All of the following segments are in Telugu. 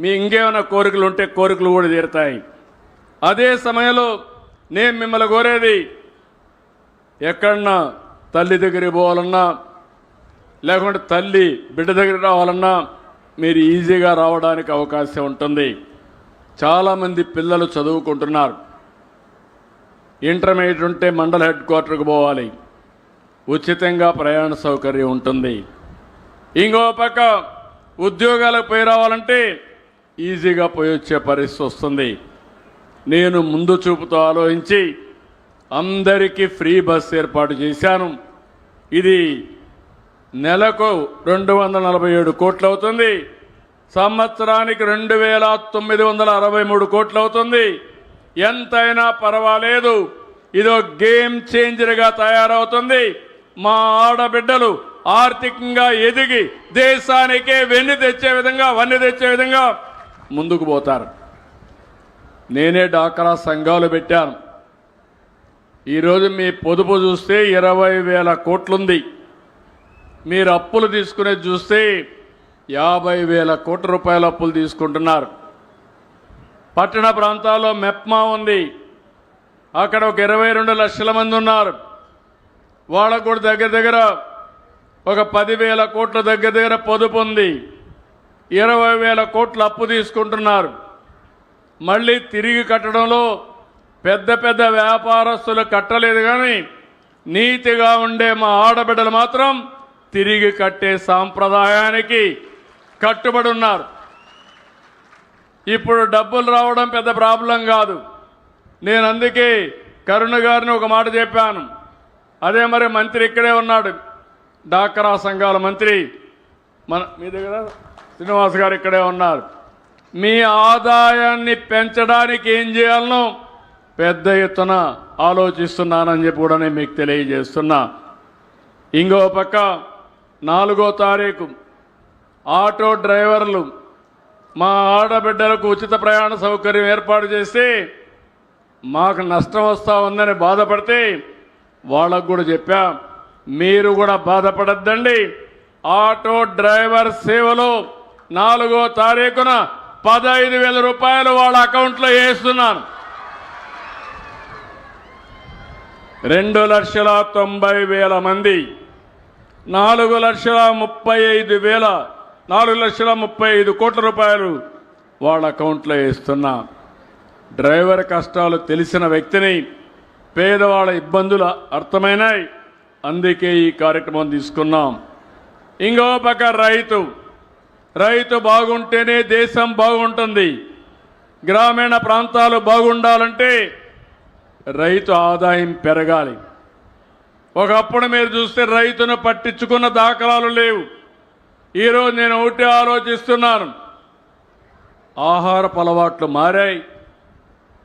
మీ ఇంకేమైనా కోరికలు ఉంటే కోరికలు కూడా తీరుతాయి. అదే సమయంలో నేను మిమ్మల్ని కోరేది ఎక్కడన్నా తల్లి దగ్గరికి పోవాలన్నా లేకుంటే తల్లి బిడ్డ దగ్గర రావాలన్నా మీరు ఈజీగా రావడానికి అవకాశం ఉంటుంది. చాలామంది పిల్లలు చదువుకుంటున్నారు. ఇంటర్మీడియట్ ఉంటే మండల హెడ్ క్వార్టర్కి పోవాలి. ఉచితంగా ప్రయాణ సౌకర్యం ఉంటుంది. ఇంకో పక్క ఉద్యోగాలకు పోయి రావాలంటే ఈజీగా పోయి వచ్చే పరిస్థితి వస్తుంది. నేను ముందు చూపుతో ఆలోచించి అందరికీ ఫ్రీ బస్ ఏర్పాటు చేశాను. ఇది నెలకు రెండు వందల నలభై ఏడు కోట్లు అవుతుంది సంవత్సరానికి రెండు వేల తొమ్మిది వందల అరవై మూడు కోట్లు అవుతుంది ఎంతైనా పర్వాలేదు. ఇదో గేమ్ చేంజర్గా తయారవుతుంది. మా ఆడబిడ్డలు ఆర్థికంగా ఎదిగి దేశానికే వెన్ను తెచ్చే విధంగా వన్ని తెచ్చే విధంగా ముందుకు పోతారు. నేనే డాక్రా సంఘాలు పెట్టాను. ఈరోజు మీ పొదుపు చూస్తే ఇరవై వేల కోట్లుంది. మీరు అప్పులు తీసుకునేది చూస్తే యాభై వేల కోట్ల రూపాయల అప్పులు తీసుకుంటున్నారు. పట్టణ ప్రాంతాల్లో మెప్మా ఉంది. అక్కడ ఒక ఇరవై రెండు లక్షల మంది ఉన్నారు. వాళ్ళకు కూడా దగ్గర దగ్గర ఒక పదివేల కోట్ల దగ్గర దగ్గర పొదుపు ఉంది. ఇరవై వేల కోట్లు అప్పు తీసుకుంటున్నారు. మళ్ళీ తిరిగి కట్టడంలో పెద్ద పెద్ద వ్యాపారస్తులు కట్టలేదు కానీ నీతిగా ఉండే మా ఆడబిడ్డలు మాత్రం తిరిగి కట్టే సాంప్రదాయానికి కట్టుబడి ఉన్నారు. ఇప్పుడు డబ్బులు రావడం పెద్ద ప్రాబ్లం కాదు. నేను అందుకే కరుణ గారిని ఒక మాట చెప్పాను. అదే మరి మంత్రి ఇక్కడే ఉన్నాడు. డాక్రా సంఘాల మంత్రి. మన మీ దగ్గర శ్రీనివాస్ గారు ఇక్కడే ఉన్నారు. మీ ఆదాయాన్ని పెంచడానికి ఏం చేయాలనో పెద్ద ఎత్తున ఆలోచిస్తున్నానని చెప్పి కూడా నేను మీకు తెలియజేస్తున్నా. ఇంకో పక్క నాలుగో తారీఖు ఆటో డ్రైవర్లు మా ఆడబిడ్డలకు ఉచిత ప్రయాణ సౌకర్యం ఏర్పాటు చేసి మాకు నష్టం వస్తూ ఉందని బాధపడితే వాళ్ళకు కూడా చెప్పా మీరు కూడా బాధపడద్దండి. ఆటో డ్రైవర్ సేవలో నాలుగో తారీఖున పదహైదు వేల రూపాయలు వాళ్ళ అకౌంట్లో వేస్తున్నాను. రెండు లక్షల తొంభై వేల మంది నాలుగు లక్షల ముప్పై ఐదు వేల నాలుగు లక్షల ముప్పై ఐదు కోట్ల రూపాయలు వాళ్ళ అకౌంట్లో వేస్తున్నా. డ్రైవర్ కష్టాలు తెలిసిన వ్యక్తిని పేదవాళ్ళ ఇబ్బందులు అర్థమైనాయి. అందుకే ఈ కార్యక్రమం తీసుకున్నాం. ఇంకో పక్క రైతు రైతు బాగుంటేనే దేశం బాగుంటుంది. గ్రామీణ ప్రాంతాలు బాగుండాలంటే రైతు ఆదాయం పెరగాలి. ఒకప్పుడు మీరు చూస్తే రైతును పట్టించుకున్న దాఖలాలు లేవు. ఈరోజు నేను ఒకటి ఆలోచిస్తున్నాను. ఆహారపు అలవాట్లు మారాయి.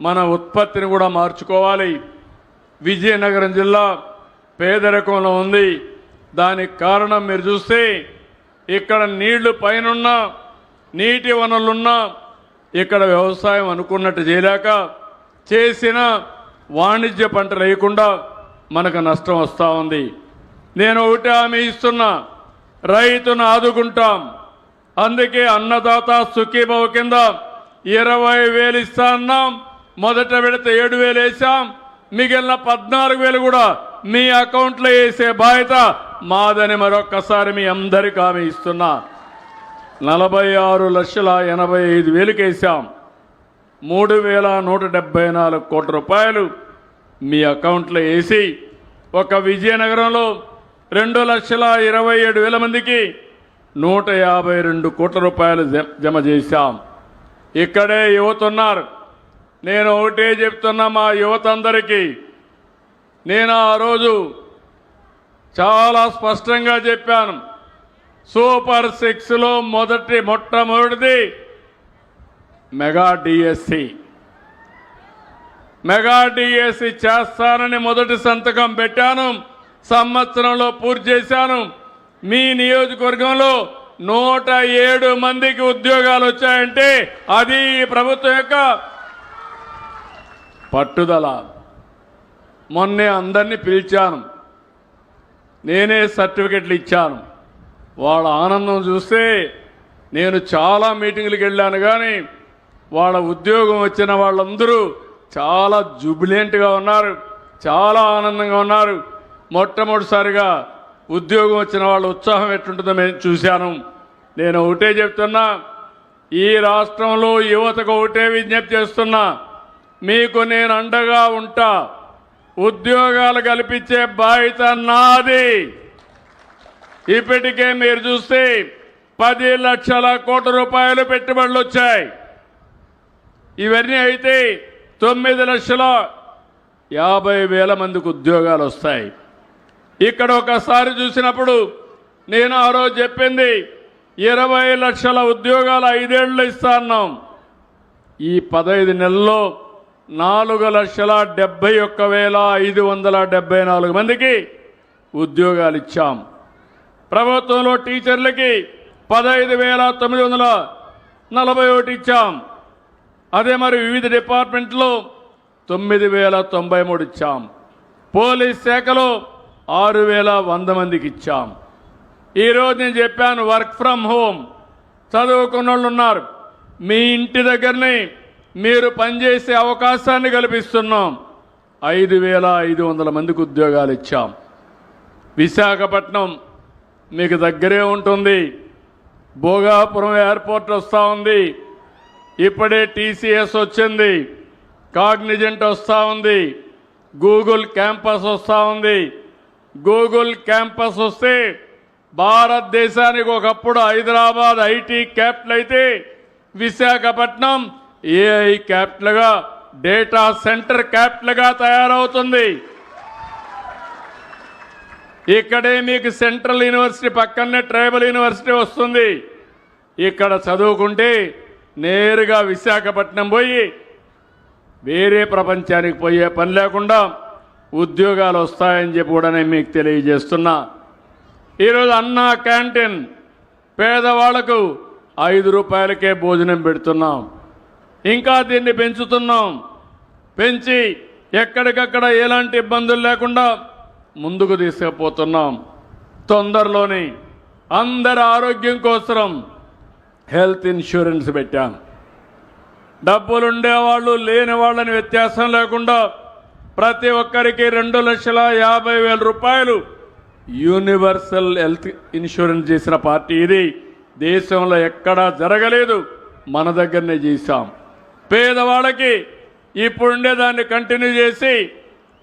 మన ఉత్పత్తిని కూడా మార్చుకోవాలి. విజయనగరం జిల్లా పేదరికంలో ఉంది. దానికి కారణం మీరు చూస్తే ఇక్కడ నీళ్ళు పైనున్నా నీటి వనరులున్నా ఇక్కడ వ్యవసాయం అనుకున్నట్టు చేయలేక చేసిన వాణిజ్య పంట లేకుండా మనకు నష్టం వస్తూ ఉంది. నేను ఒకటి హామీ ఇస్తున్నా రైతును ఆదుకుంటాం. అందుకే అన్నదాత సుఖీభవ కింద ఇరవై వేలు ఇస్తా అన్నాం. మొదట విడత ఏడు వేలు వేసాం మిగిలిన పద్నాలుగు వేలు కూడా మీ అకౌంట్లో వేసే బాధ్యత మాదని మరొక్కసారి మీ అందరికీ ఆమె ఇస్తున్నా. నలభై ఆరు లక్షల ఎనభై ఐదు వేలుకేసాం మూడు వేల నూట డెబ్బై నాలుగు కోట్ల రూపాయలు మీ అకౌంట్లో వేసి ఒక విజయనగరంలో రెండు లక్షల ఇరవై ఏడు వేల మందికి నూట యాభై రెండు కోట్ల రూపాయలు జ- జమ చేశాం. ఇక్కడే యువత ఉన్నారు. నేను ఒకటే చెప్తున్నా మా యువత అందరికీ. నేను ఆ రోజు చాలా స్పష్టంగా చెప్పాను. సూపర్ సిక్స్లో మొదటి మొట్టమొదటిది మెగా డిఎస్సి. మెగా డిఎస్సి చేస్తానని మొదటి సంతకం పెట్టాను. సంవత్సరంలో పూర్తి చేశాను. మీ నియోజకవర్గంలో నూట ఏడు మందికి ఉద్యోగాలు వచ్చాయంటే అది ప్రభుత్వం యొక్క పట్టుదల. మొన్నే అందరినీ పిలిచాను. నేనే సర్టిఫికెట్లు ఇచ్చాను. వాళ్ళ ఆనందం చూస్తే నేను చాలా మీటింగ్లకు వెళ్ళాను కానీ వాళ్ళ ఉద్యోగం వచ్చిన వాళ్ళందరూ చాలా జుబిలెంట్గా ఉన్నారు చాలా ఆనందంగా ఉన్నారు. మొట్టమొదటిసారిగా ఉద్యోగం వచ్చిన వాళ్ళ ఉత్సాహం ఎట్లుంటుందో మేము చూశాను. నేను ఒకటే చెప్తున్నా ఈ రాష్ట్రంలో యువతకు ఒకటే విజ్ఞప్తి చేస్తున్నా మీకు నేను అండగా ఉంటా. ఉద్యోగాలు కల్పించే బాధ్యత నాది. ఇప్పటికే మీరు చూస్తే పది లక్షల కోట్ల రూపాయలు పెట్టుబడులు వచ్చాయి. ఇవన్నీ అయితే తొమ్మిది లక్షల యాభై వేల మందికి ఉద్యోగాలు వస్తాయి. ఇక్కడ ఒకసారి చూసినప్పుడు నేను ఆ రోజు చెప్పింది ఇరవై లక్షల ఉద్యోగాలు ఐదేళ్ళు ఇస్తా అన్నాం. ఈ పదహైదు నెలల్లో నాలుగు లక్షల డెబ్బై ఒక్క వేల ఐదు వందల డెబ్బై నాలుగు మందికి ఉద్యోగాలు ఇచ్చాం. ప్రభుత్వంలో టీచర్లకి పదహైదు వేల తొమ్మిది వందల నలభై ఒకటి ఇచ్చాం. అదే మరి వివిధ డిపార్ట్మెంట్లో తొమ్మిది వేల తొంభై మూడు ఇచ్చాం. పోలీస్ శాఖలో ఆరు వేల వంద మందికి ఇచ్చాం. ఈరోజు నేను చెప్పాను వర్క్ ఫ్రమ్ హోమ్. చదువుకున్న వాళ్ళు ఉన్నారు. మీ ఇంటి దగ్గరనే మీరు పనిచేసే అవకాశాన్ని కల్పిస్తున్నాం. ఐదు వేల ఐదు వందల మందికి ఉద్యోగాలు ఇచ్చాం. విశాఖపట్నం మీకు దగ్గరే ఉంటుంది. భోగాపురం ఎయిర్పోర్ట్ వస్తూ ఉంది. ఇప్పుడే టీసీఎస్ వచ్చింది. కాగ్నిజెంట్ వస్తూ ఉంది. గూగుల్ క్యాంపస్ వస్తూ ఉంది. గూగుల్ క్యాంపస్ వస్తే భారతదేశానికి ఒకప్పుడు హైదరాబాద్ ఐటీ క్యాపిటల్ అయితే విశాఖపట్నం ఏఐ క్యాపిటల్గా డేటా సెంటర్ క్యాపిటల్గా తయారవుతుంది. ఇక్కడే మీకు సెంట్రల్ యూనివర్సిటీ పక్కనే ట్రైబల్ యూనివర్సిటీ వస్తుంది. ఇక్కడ చదువుకుంటే నేరుగా విశాఖపట్నం పోయి వేరే ప్రపంచానికి పోయే పని లేకుండా ఉద్యోగాలు వస్తాయని చెప్పి కూడా నేను మీకు తెలియజేస్తున్నా. ఈరోజు అన్నా క్యాంటీన్ పేదవాళ్ళకు ఐదు రూపాయలకే భోజనం పెడుతున్నాం. ఇంకా దీన్ని పెంచుతున్నాం. పెంచి ఎక్కడికక్కడ ఎలాంటి ఇబ్బందులు లేకుండా ముందుకు తీసుకుపోతున్నాం. తొందరలోనే అందరి ఆరోగ్యం కోసం హెల్త్ ఇన్సూరెన్స్ పెట్టాం. డబ్బులు ఉండేవాళ్ళు లేని వాళ్ళని వ్యత్యాసం లేకుండా ప్రతి ఒక్కరికి రెండు లక్షల యాభై వేల రూపాయలు యూనివర్సల్ హెల్త్ ఇన్సూరెన్స్ చేసిన పార్టీ ఇది. దేశంలో ఎక్కడా జరగలేదు. మన దగ్గరనే చేశాం. పేదవాళ్ళకి ఇప్పుడుండే దాన్ని కంటిన్యూ చేసి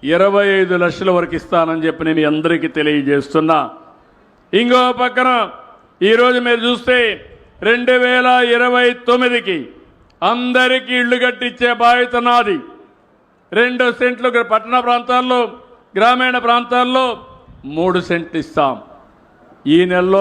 ఇరవై ఐదు లక్షల వరకు ఇస్తానని చెప్పి నేను అందరికీ తెలియజేస్తున్నా. ఇంకో పక్కన ఈరోజు మీరు చూస్తే రెండు వేల ఇరవై తొమ్మిదికి అందరికీ ఇళ్ళు కట్టించే బాధ్యత నాది. రెండు సెంట్లు పట్టణ ప్రాంతాల్లో గ్రామీణ ప్రాంతాల్లో మూడు సెంట్లు ఇస్తాం. ఈ నెలలో